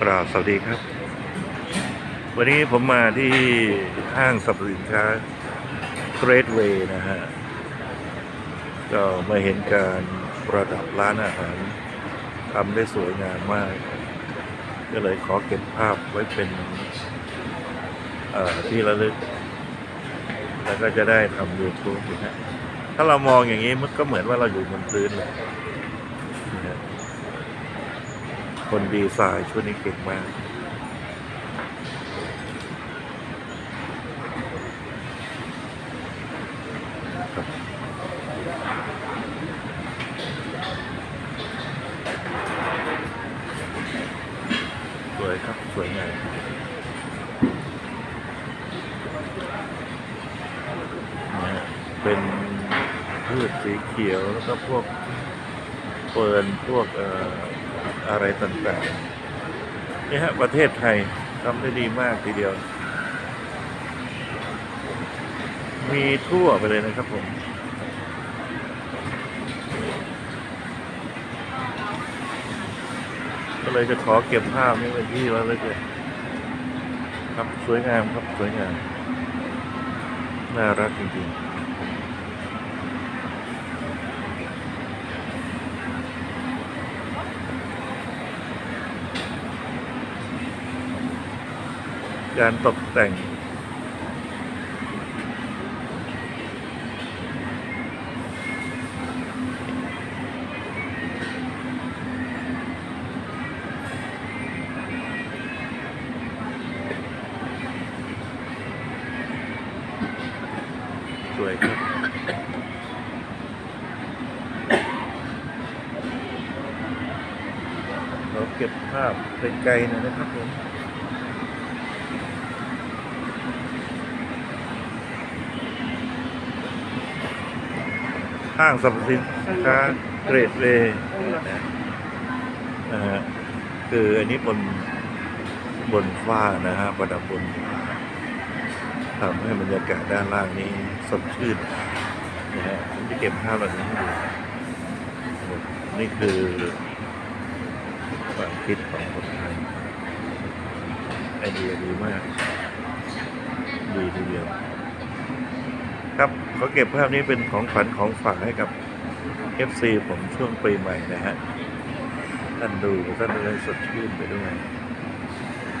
กราบสวัสดีครับ วันนี้ผมมาที่ห้างสรรพสินค้าเกรดเวย์นะฮะ ก็มาเห็นการประดับร้านอาหารทำได้สวยงามมาก ก็เลยขอเก็บภาพไว้เป็นที่ระลึก แล้วก็จะได้ทำ YouTube นะฮะถ้าเรามองอย่างนี้มันก็เหมือนว่าเราอยู่บนพื้นเลยนะฮะ คนดีไซน์ชุดนี้เก่งมาก สวยครับ สวยงามนะฮะเป็นพืชสีเขียว แล้วก็พวกเฟิร์นพวกเอ่อ อะไรต่างๆนี่ฮะประเทศไทยทำได้ดีมากทีเดียว มีทั่วไปเลยนะครับผมก็เลยจะขอเก็บภาพนี้เป็นที่แล้วเลยเลยครับสวยงามครับสวยงาม น่ารักจริงๆ การตกแต่ง สวยครับเราเก็บภาพไกลๆหน่อยนะครับผม ห้างสรรพสินค้าเกรดเวนะฮะคืออันนี้บนบนฟ้านะฮะประดับบนฟ้าทำให้บรรยากาศด้านล่างนี้สดชื่นนะฮะผมจะเก็บภาพแบบนี้ให้ดูนี่คือความคิดของคนไทยไอเดียดีมาก ดีทีเดียว ครับเขาเก็บภาพนี้เป็นของขวัญของฝากให้กับ FC ผมช่วงปีใหม่นะฮะ ท่านดูท่านจะได้สดชื่นไปด้วย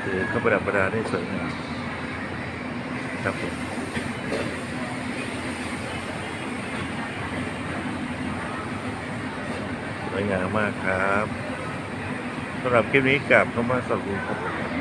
คือเขาประดับประดาได้สวยงามครับผมสวยงามมากครับสำหรับคลิปนี้กลับเข้ามาสวัสดีครับ